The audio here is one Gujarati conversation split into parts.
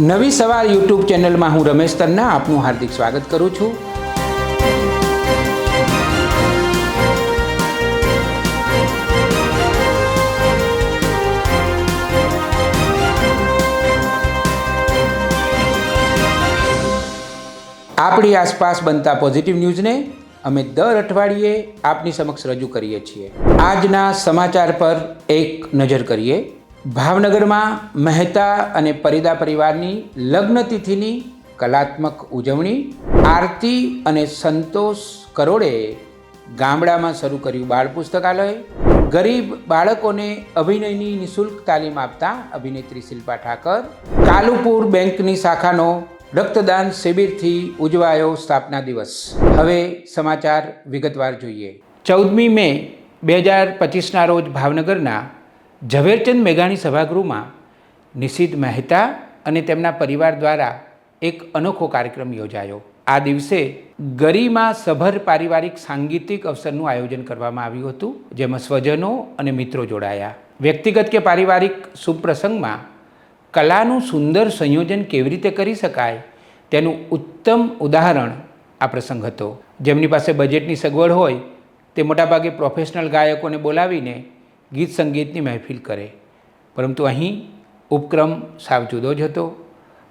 નવી સવાર યુટ્યુબ ચેનલમાં હું રમેશ તન્ના, આપનું હાર્દિક સ્વાગત કરું છું. આપણી આસપાસ બનતા પોઝિટિવ ન્યૂઝને અમે દર અઠવાડિયે આપની સમક્ષ રજૂ કરીએ છીએ. આજના સમાચાર પર એક નજર કરીએ. ભાવનગરમાં મહેતા અને પરિદા પરિવારની લગ્ન તિથિની કલાત્મક ઉજવણી, આરતી અને સંતોષ કરોડે ગામડામાં શરૂ કર્યું બાળ પુસ્તકાલય. ગરીબ બાળકોને અભિનયની નિઃશુલ્ક તાલીમ આપતા અભિનેત્રી શિલ્પા ઠાકર. કાલુપુર બેંકની શાખાનો રક્તદાન શિબિરથી ઉજવાયો સ્થાપના દિવસ. હવે સમાચાર વિગતવાર જોઈએ. ચૌદમી મે, બે હજાર પચીસના રોજ ભાવનગરના ઝવેરચંદ મેઘાણી સભાગૃહમાં નિશિત મહેતા અને તેમના પરિવાર દ્વારા એક અનોખો કાર્યક્રમ યોજાયો. આ દિવસે ગરિમા સભર પારિવારિક સાંગીતિક અવસરનું આયોજન કરવામાં આવ્યું હતું, જેમાં સ્વજનો અને મિત્રો જોડાયા. વ્યક્તિગત કે પારિવારિક સુપ્રસંગમાં કલાનું સુંદર સંયોજન કેવી રીતે કરી શકાય તેનું ઉત્તમ ઉદાહરણ આ પ્રસંગ હતો. જેમની પાસે બજેટની સગવડ હોય, તે મોટાભાગે પ્રોફેશનલ ગાયકોને બોલાવીને ગીત સંગીતની મહેફિલ કરે. પરંતુ અહીં ઉપક્રમ સાવ જુદો જ હતો.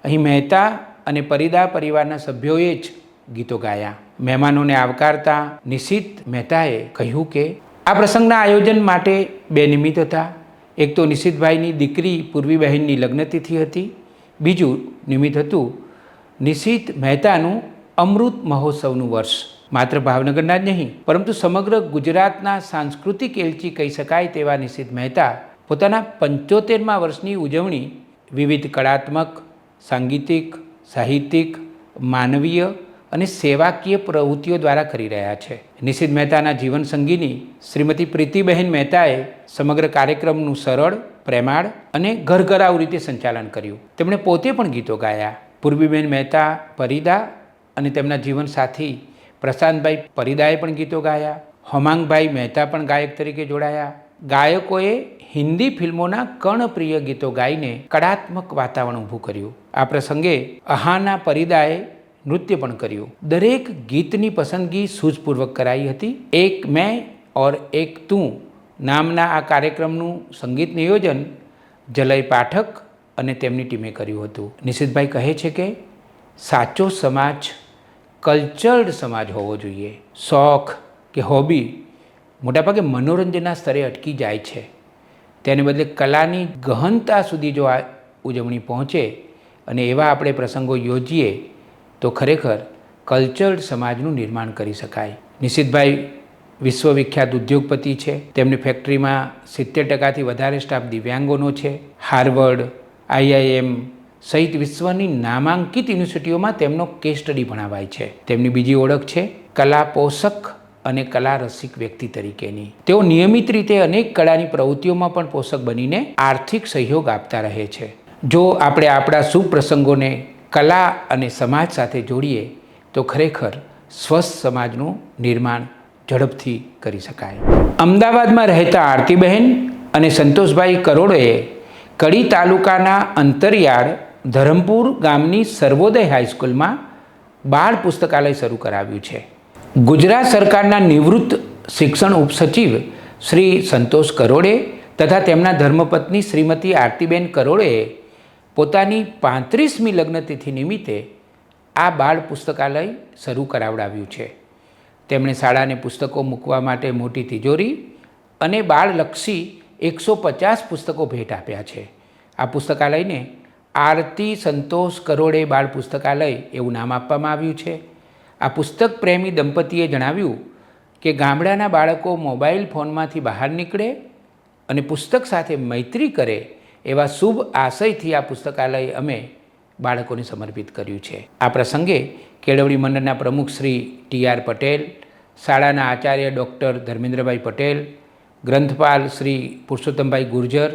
અહીં મહેતા અને પરિદા પરિવારના સભ્યોએ જ ગીતો ગાયા. મહેમાનોને આવકારતા નિશિત મહેતાએ કહ્યું કે, આ પ્રસંગના આયોજન માટે બે નિમિત્ત હતા. એક તો નિશિતભાઈની દીકરી પૂર્વીબહેનની લગ્નતિથિ હતી. બીજું નિમિત્ત હતું નિશિત મહેતાનું અમૃત મહોત્સવનું વર્ષ. માત્ર ભાવનગરના જ નહીં, પરંતુ સમગ્ર ગુજરાતના સાંસ્કૃતિક એલચી કહી શકાય તેવા નિશિત મહેતા પોતાના પંચોતેરમાં વર્ષની ઉજવણી વિવિધ કળાત્મક, સાંગીતિક, સાહિત્યિક, માનવીય અને સેવાકીય પ્રવૃત્તિઓ દ્વારા કરી રહ્યા છે. નિશિત મહેતાના જીવન સંગીની શ્રીમતી પ્રીતિબહેન મહેતાએ સમગ્ર કાર્યક્રમનું સરળ, પ્રેમાળ અને ઘરઘરાવ રીતે સંચાલન કર્યું. તેમણે પોતે પણ ગીતો ગાયા. પૂર્વીબેન મહેતા, પરિદા અને તેમના જીવન સાથી પ્રશાંતભાઈ પરિદાએ પણ ગીતો ગાયા, હમાંગભાઈ મહેતા પણ ગાયક તરીકે જોડાયા. ગાયકોએ હિન્દી ફિલ્મોના કર્ણપ્રિય ગીતો ગાઈને કળાત્મક વાતાવરણ ઊભું કર્યું. આ પ્રસંગે અહાના પરિદાએ નૃત્ય પણ કર્યું. દરેક ગીતની પસંદગી સૂઝપૂર્વક કરાઈ હતી. એક મેં ઓર એક તું નામના આ કાર્યક્રમનું સંગીત નિયોજન જલય પાઠક અને તેમની ટીમે કર્યું હતું. નિશિતભાઈ કહે છે કે, સાચો સમાજ કલ્ચર્ડ સમાજ હોવો જોઈએ. શોખ કે હોબી મોટાભાગે મનોરંજનના સ્તરે અટકી જાય છે. તેને બદલે કલાની ગહનતા સુધી જો આ ઉજવણી પહોંચે અને એવા આપણે પ્રસંગો યોજીએ, તો ખરેખર કલ્ચર્ડ સમાજનું નિર્માણ કરી શકાય. નિશિતભાઈ વિશ્વવિખ્યાત ઉદ્યોગપતિ છે. તેમની ફેક્ટરીમાં સિત્તેર ટકાથી વધારે સ્ટાફ દિવ્યાંગોનો છે. હાર્વર્ડ, આઈઆઈએમ સહિત વિશ્વની નામાંકિત યુનિવર્સિટીઓમાં તેમનો કેસ સ્ટડી ભણાવાય છે. તેમની બીજી ઓળખ છે કલા પોષક અને કલા રસિક વ્યક્તિ તરીકેની. તેઓ નિયમિત રીતે અનેક કળાની પ્રવૃત્તિઓમાં પણ પોષક બનીને આર્થિક સહયોગ આપતા રહે છે. જો આપણે આપણા શુભ પ્રસંગોને કલા અને સમાજ સાથે જોડીએ, તો ખરેખર સ્વસ્થ સમાજનું નિર્માણ ઝડપથી કરી શકાય. અમદાવાદમાં રહેતા આરતીબહેન અને સંતોષભાઈ કરોડોએ કડી તાલુકાના અંતરિયાળ ધરમપુર ગામની સર્વોદય હાઈસ્કૂલમાં બાળ પુસ્તકાલય શરૂ કરાવ્યું છે. ગુજરાત સરકારના નિવૃત્ત શિક્ષણ ઉપસચિવ શ્રી સંતોષ કરોડે તથા તેમના ધર્મપત્ની શ્રીમતી આરતીબેન કરોડે પોતાની પાંત્રીસમી લગ્નતિથિ નિમિત્તે આ બાળ પુસ્તકાલય શરૂ કરાવડાવ્યું છે. તેમણે શાળાને પુસ્તકો મૂકવા માટે મોટી તિજોરી અને બાળલક્ષી એકસો પચાસ પુસ્તકો ભેટ આપ્યા છે. આ પુસ્તકાલયને આરતી સંતોષ કરોડે બાળ પુસ્તકાલય એવું નામ આપવામાં આવ્યું છે. આ પુસ્તક પ્રેમી દંપતીએ જણાવ્યું કે ગામડાના બાળકો મોબાઈલ ફોનમાંથી બહાર નીકળે અને પુસ્તક સાથે મૈત્રી કરે એવા શુભ આશયથી આ પુસ્તકાલય અમે બાળકોને સમર્પિત કર્યું છે. આ પ્રસંગે કેળવણી મંડળના પ્રમુખ શ્રી ટી આર પટેલ, શાળાના આચાર્ય ડૉક્ટર ધર્મેન્દ્રભાઈ પટેલ, ગ્રંથપાલ શ્રી પુરુષોત્તમભાઈ ગુર્જર,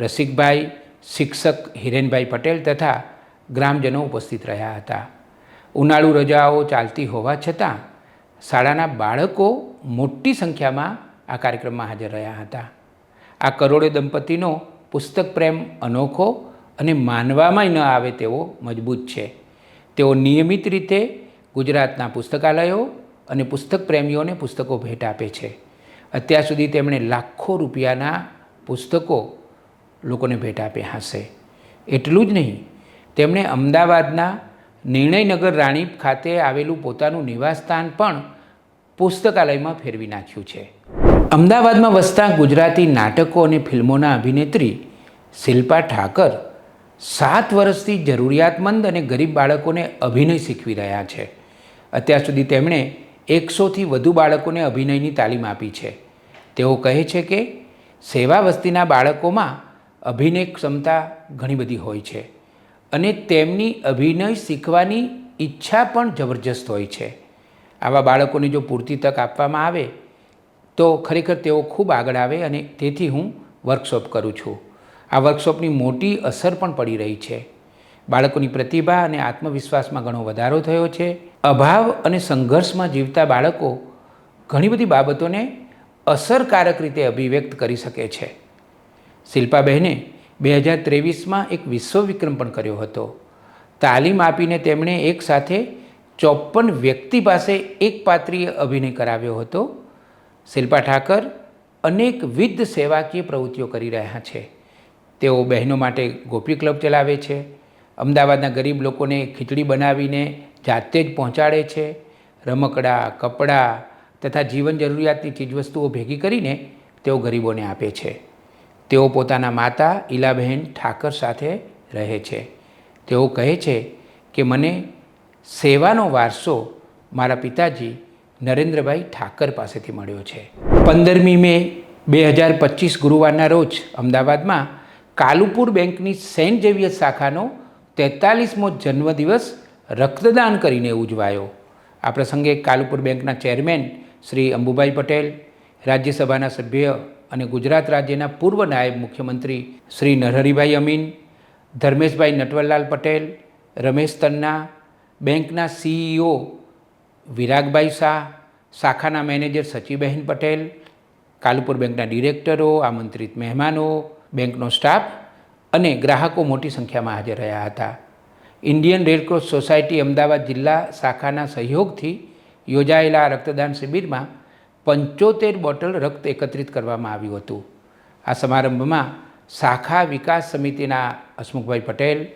રસિકભાઈ શિક્ષક હિરેનભાઈ પટેલ તથા ગ્રામજનો ઉપસ્થિત રહ્યા હતા. ઉનાળુ રજાઓ ચાલતી હોવા છતાં શાળાના બાળકો મોટી સંખ્યામાં આ કાર્યક્રમમાં હાજર રહ્યા હતા. આ કરોડે દંપતીનો પુસ્તક પ્રેમ અનોખો અને માનવામાં ન આવે તેવો મજબૂત છે. તેઓ નિયમિત રીતે ગુજરાતના પુસ્તકાલયો અને પુસ્તક પ્રેમીઓને પુસ્તકો ભેટ આપે છે. અત્યાર સુધી તેમણે લાખો રૂપિયાના પુસ્તકો લોકોને ભેટ આપી હશે એટલું જ નહીં, તેમણે અમદાવાદના નિર્ણયનગર રાણીપ ખાતે આવેલું પોતાનું નિવાસસ્થાન પણ પુસ્તકાલયમાં ફેરવી નાખ્યું છે. અમદાવાદમાં વસતા ગુજરાતી નાટકો અને ફિલ્મોના અભિનેત્રી શિલ્પા ઠાકર સાત વર્ષથી જરૂરિયાતમંદ અને ગરીબ બાળકોને અભિનય શીખવી રહ્યા છે. અત્યાર સુધી તેમણે એકસોથી વધુ બાળકોને અભિનયની તાલીમ આપી છે. તેઓ કહે છે કે સેવા વસ્તીના બાળકોમાં અભિનય ક્ષમતા ઘણી બધી હોય છે અને તેમની અભિનય શીખવાની ઈચ્છા પણ જબરજસ્ત હોય છે. આવા બાળકોને જો પૂરતી તક આપવામાં આવે, તો ખરેખર તેઓ ખૂબ આગળ આવે અને તેથી હું વર્કશોપ કરું છું. આ વર્કશોપની મોટી અસર પણ પડી રહી છે. બાળકોની પ્રતિભા અને આત્મવિશ્વાસમાં ઘણો વધારો થયો છે. અભાવ અને સંઘર્ષમાં જીવતા બાળકો ઘણી બધી બાબતોને અસરકારક રીતે અભિવ્યક્ત કરી શકે છે. શિલ્પાબહેને બે હજાર ત્રેવીસમાં એક વિશ્વ વિક્રમ પણ કર્યો હતો. તાલીમ આપીને તેમણે એક સાથે ચોપન વ્યક્તિ પાસે એક પાત્રીય અભિનય કરાવ્યો હતો. શિલ્પા ઠાકર અનેકવિધ સેવાકીય પ્રવૃત્તિઓ કરી રહ્યા છે. તેઓ બહેનો માટે ગોપી ક્લબ ચલાવે છે. અમદાવાદના ગરીબ લોકોને ખીચડી બનાવીને જાતે જ પહોંચાડે છે. રમકડાં, કપડાં તથા જીવન જરૂરિયાતની ચીજવસ્તુઓ ભેગી કરીને તેઓ ગરીબોને આપે છે. તેઓ પોતાના માતા ઈલાબહેન ઠાકર સાથે રહે છે. તેઓ કહે છે કે, મને સેવાનો વારસો મારા પિતાજી નરેન્દ્રભાઈ ઠાકર પાસેથી મળ્યો છે. પંદરમી મે બે હજાર પચીસ ગુરુવારના રોજ અમદાવાદમાં કાલુપુર બેંકની સેન્ટ ઝેવિયર શાખાનો તેતાલીસમો જન્મદિવસ રક્તદાન કરીને ઉજવાયો. આ પ્રસંગે કાલુપુર બેંકના ચેરમેન શ્રી અંબુભાઈ પટેલ, રાજ્યસભાના સભ્ય અને ગુજરાત રાજ્યના પૂર્વ નાયબ મુખ્યમંત્રી શ્રી નરહરિભાઈ અમીન, ધર્મેશભાઈ નટવરલાલ પટેલ, રમેશ તન્ના, બેંકના સીઈઓ વિરાગભાઈ શાહ, શાખાના મેનેજર સચીબહેન પટેલ, કાલુપુર બેંકના ડિરેક્ટરો, આમંત્રિત મહેમાનો, બેંકનો સ્ટાફ અને ગ્રાહકો મોટી સંખ્યામાં હાજર રહ્યા હતા. ઇન્ડિયન રેડક્રોસ સોસાયટી અમદાવાદ જિલ્લા શાખાના સહયોગથી યોજાયેલા રક્તદાન શિબિરમાં પંચોતેર બોટલ રક્ત એકત્રિત કરવામાં આવ્યું હતું. આ સમારંભમાં શાખા વિકાસ સમિતિના હસમુખભાઈ પટેલ,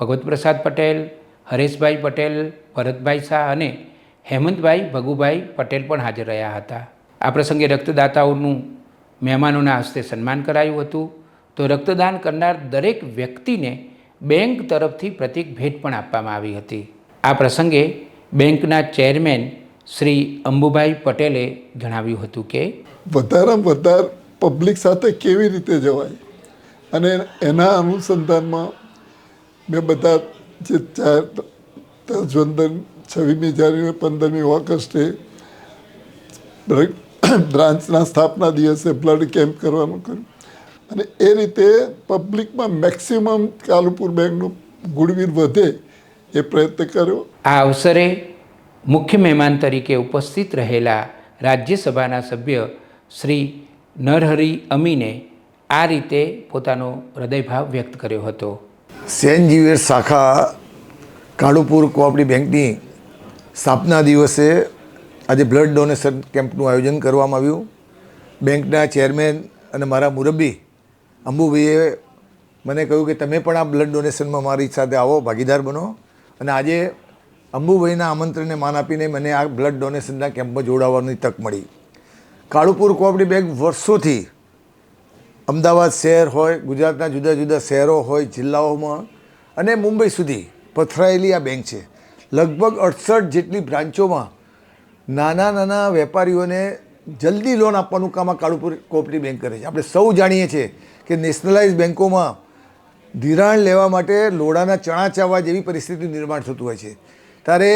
ભગવતપ્રસાદ પટેલ, હરેશભાઈ પટેલ, ભરતભાઈ શાહ અને હેમંતભાઈ ભગુભાઈ પટેલ પણ હાજર રહ્યા હતા. આ પ્રસંગે રક્તદાતાઓનું મહેમાનોના હસ્તે સન્માન કરાયું હતું. તો રક્તદાન કરનાર દરેક વ્યક્તિને બેંક તરફથી પ્રતિક ભેટ પણ આપવામાં આવી હતી. આ પ્રસંગે બેંકના ચેરમેન શ્રી અંબુભાઈ પટેલે જણાવ્યું હતું કે વધારેમાં વધારે પબ્લિક સાથે કેવી રીતે જવાય? અને એના અનુસંધાનમાં મેં બધા જે ચાર ધ્વજવંદન છવ્વીસમી જાન્યુઆરી પંદરમી ઓગસ્ટે બ્રાન્ચના સ્થાપના દિવસે બ્લડ કેમ્પ કરવાનું કર્યું. અને એ રીતે પબ્લિકમાં મેક્સિમમ કાલુપુર બેંકનું ગુડવીર વધે એ પ્રયત્ન કર્યો. આ અવસરે મુખ્ય મહેમાન તરીકે ઉપસ્થિત રહેલા રાજ્યસભાના સભ્ય શ્રી નરહરી અમીને આ રીતે પોતાનો હૃદયભાવ વ્યક્ત કર્યો હતો. સેન જીવેર શાખા કાળુપુર કોઓપરેટિવ બેંકની સ્થાપના દિવસે આજે બ્લડ ડોનેશન કેમ્પનું આયોજન કરવામાં આવ્યું. બેંકના ચેરમેન અને મારા મુરબ્બી અંબુભાઈએ મને કહ્યું કે તમે પણ આ બ્લડ ડોનેશનમાં મારી સાથે આવો, ભાગીદાર બનો. અને આજે અંબુભાઈના આમંત્રણને માન આપીને મને આ બ્લડ ડોનેશનના કેમ્પમાં જોડાવાની તક મળી. કાળુપુર કોઓપરેટિવ બેંક વર્ષોથી અમદાવાદ શહેર હોય, ગુજરાતના જુદા જુદા શહેરો હોય, જિલ્લાઓમાં અને મુંબઈ સુધી પથરાયેલી આ બેંક છે. લગભગ અડસઠ જેટલી બ્રાન્ચોમાં નાના નાના વેપારીઓને જલ્દી લોન આપવાનું કામ આ કાળુપુર કોઓપરેટિવ બેંક કરે છે. આપણે સૌ જાણીએ છીએ કે નેશનલાઇઝ બેંકોમાં ધિરાણ લેવા માટે લોડાના ચણા ચાવવા જેવી પરિસ્થિતિનું નિર્માણ થતું હોય છે. ત્યારે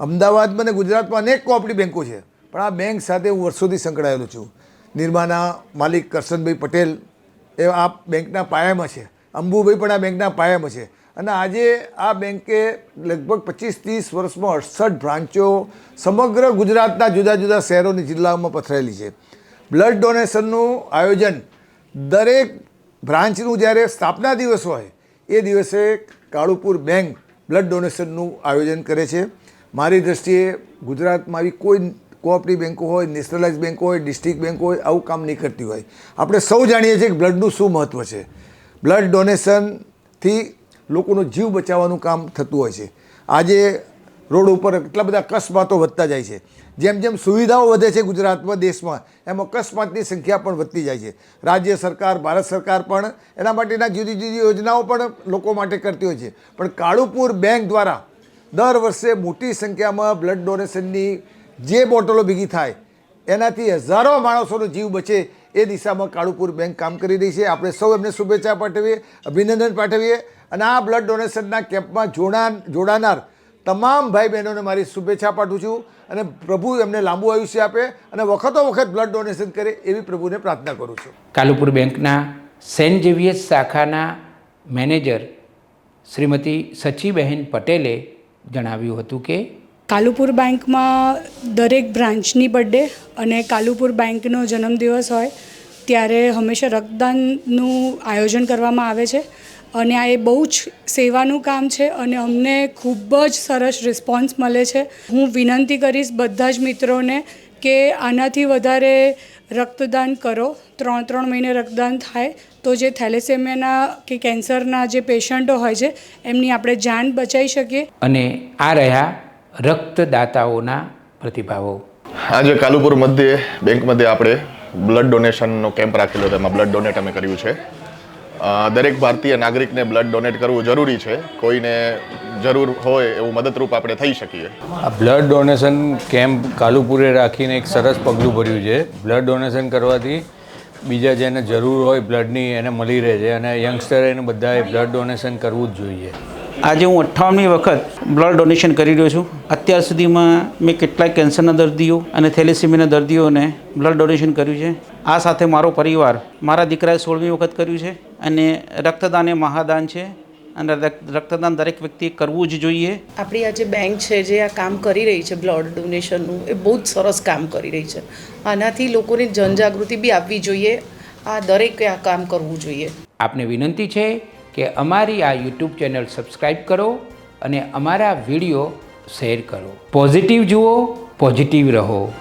અમદાવાદમાં અને ગુજરાતમાં અનેક કોઓપરેટિવ બેન્કો છે. પણ આ બેંક સાથે હું વર્ષોથી સંકળાયેલો છું. નિર્માના માલિક કરશનભાઈ પટેલ એ આ બેંકના પાયામાં છે. અંબુભાઈ પણ આ બેંકના પાયામાં છે. અને આજે આ બેંકે લગભગ પચીસ ત્રીસ વર્ષમાં અડસઠ બ્રાન્ચો સમગ્ર ગુજરાતના જુદા જુદા શહેરોની જિલ્લાઓમાં પથરાયેલી છે. બ્લડ ડોનેશનનું આયોજન દરેક બ્રાન્ચનું જ્યારે સ્થાપના દિવસ હોય, એ દિવસે કાળુપુર બેંક બ્લડ ડોનેશનનું આયોજન કરે છે. મારી દૃષ્ટિએ ગુજરાતમાં આવી કોઈ કોઓપરેટિવ બેંકો હોય, નેશનલાઇઝ બેંકો હોય, ડિસ્ટ્રિક્ટ બેંકો હોય, આવું કામ નહીં કરતી હોય. આપણે સૌ જાણીએ છીએ કે બ્લડનું શું મહત્ત્વ છે. બ્લડ ડોનેશનથી લોકોનો જીવ બચાવવાનું કામ થતું હોય છે. આજે રોડ ઉપર એટલા બધા અકસ્માતો વધતા જાય છે. જેમ જેમ સુવિધાઓ વધે છે ગુજરાતમાં, દેશમાં, એમ અકસ્માતની સંખ્યા પણ વધતી જાય છે. રાજ્ય સરકાર, ભારત સરકાર પણ એના માટેના જુદી જુદી યોજનાઓ પણ લોકો માટે કરતી હોય છે. પણ કાળુપુર બેંક દ્વારા દર વર્ષે મોટી સંખ્યામાં બ્લડ ડોનેશનની જે બોટલો ભેગી થાય, એનાથી હજારો માણસોનો જીવ બચે એ દિશામાં કાળુપુર બેંક કામ કરી રહી છે. આપણે સૌ એમને શુભેચ્છા પાઠવીએ, અભિનંદન પાઠવીએ અને આ બ્લડ ડોનેશનના કેમ્પમાં જોડા જોડાનાર તમામ ભાઈ બહેનોને મારી શુભેચ્છા પાઠવું છું અને પ્રભુ એમને લાંબુ આયુષ્ય આપે અને વખતો વખત બ્લડ ડોનેશન કરે એવી પ્રભુને પ્રાર્થના કરું છું. કાલુપુર બેંકના સેન્ટ ઝેવિયર્સ શાખાના મેનેજર શ્રીમતી સચીબહેન પટેલે જણાવ્યું હતું કે કાલુપુર બેંકમાં દરેક બ્રાન્ચની બર્થડે અને કાલુપુર બેંકનો જન્મદિવસ હોય ત્યારે હંમેશા રક્તદાનનું આયોજન કરવામાં આવે છે. અને આ એ બહુ જ સેવાનું કામ છે અને અમને ખૂબ જ સરસ રિસ્પોન્સ મળે છે. હું વિનંતી કરીશ બધા જ મિત્રોને કે આનાથી વધારે રક્તદાન કરો. ત્રણ ત્રણ મહિને રક્તદાન થાય તો જે થેલેસેમિયાના કે કેન્સરના જે પેશન્ટો હોય છે એમની આપણે જાન બચાવી શકીએ. અને આ રહ્યા રક્તદાતાઓના પ્રતિભાવો. આજે કાલુપુર મધ્યે બેંક મધ્યે આપણે બ્લડ ડોનેશનનો કેમ્પ રાખેલો હતો. એમાં બ્લડ ડોનેટ અમે કર્યું છે. દરેક ભારતીય નાગરિકને બ્લડ ડોનેટ કરવું જરૂરી છે. કોઈને જરૂર હોય એવું મદદરૂપ આપણે થઈ શકીએ. આ બ્લડ ડોનેશન કેમ્પ કાલુપુરે રાખીને એક સરસ પગલું ભર્યું છે. બ્લડ ડોનેશન કરવાથી બીજા જેને જરૂર હોય બ્લડની એને મળી રહે છે અને યંગસ્ટર એને બધાએ બ્લડ ડોનેશન કરવું જ જોઈએ. આજે હું અઠ્ઠાવનમી વખત બ્લડ ડોનેશન કરી રહ્યો છું. અત્યાર સુધીમાં મેં કેટલાય કેન્સરના દર્દીઓ અને થેલેસીમિયાના દર્દીઓને બ્લડ ડોનેશન કર્યું છે. આ સાથે મારો પરિવાર મારા દીકરાએ સોળમી વખત કર્યું છે અને રક્તદાન એ મહાદાન છે અને રક્ત- રક્તદાન દરેક વ્યક્તિએ કરવું જ જોઈએ. આપણી આ જે બેંક છે જે આ કામ કરી રહી છે બ્લડ ડોનેશનનું એ બહુ જ સરસ કામ કરી રહી છે. આનાથી લોકોની જનજાગૃતિ બી આપવી જોઈએ. આ દરેકે આ કામ કરવું જોઈએ. આપને વિનંતી છે કે અમારી આ યુટ્યુબ ચેનલ સબસ્ક્રાઈબ કરો અને અમારા વીડિયો શેર કરો. પોઝિટિવ જુઓ, પોઝિટિવ રહો.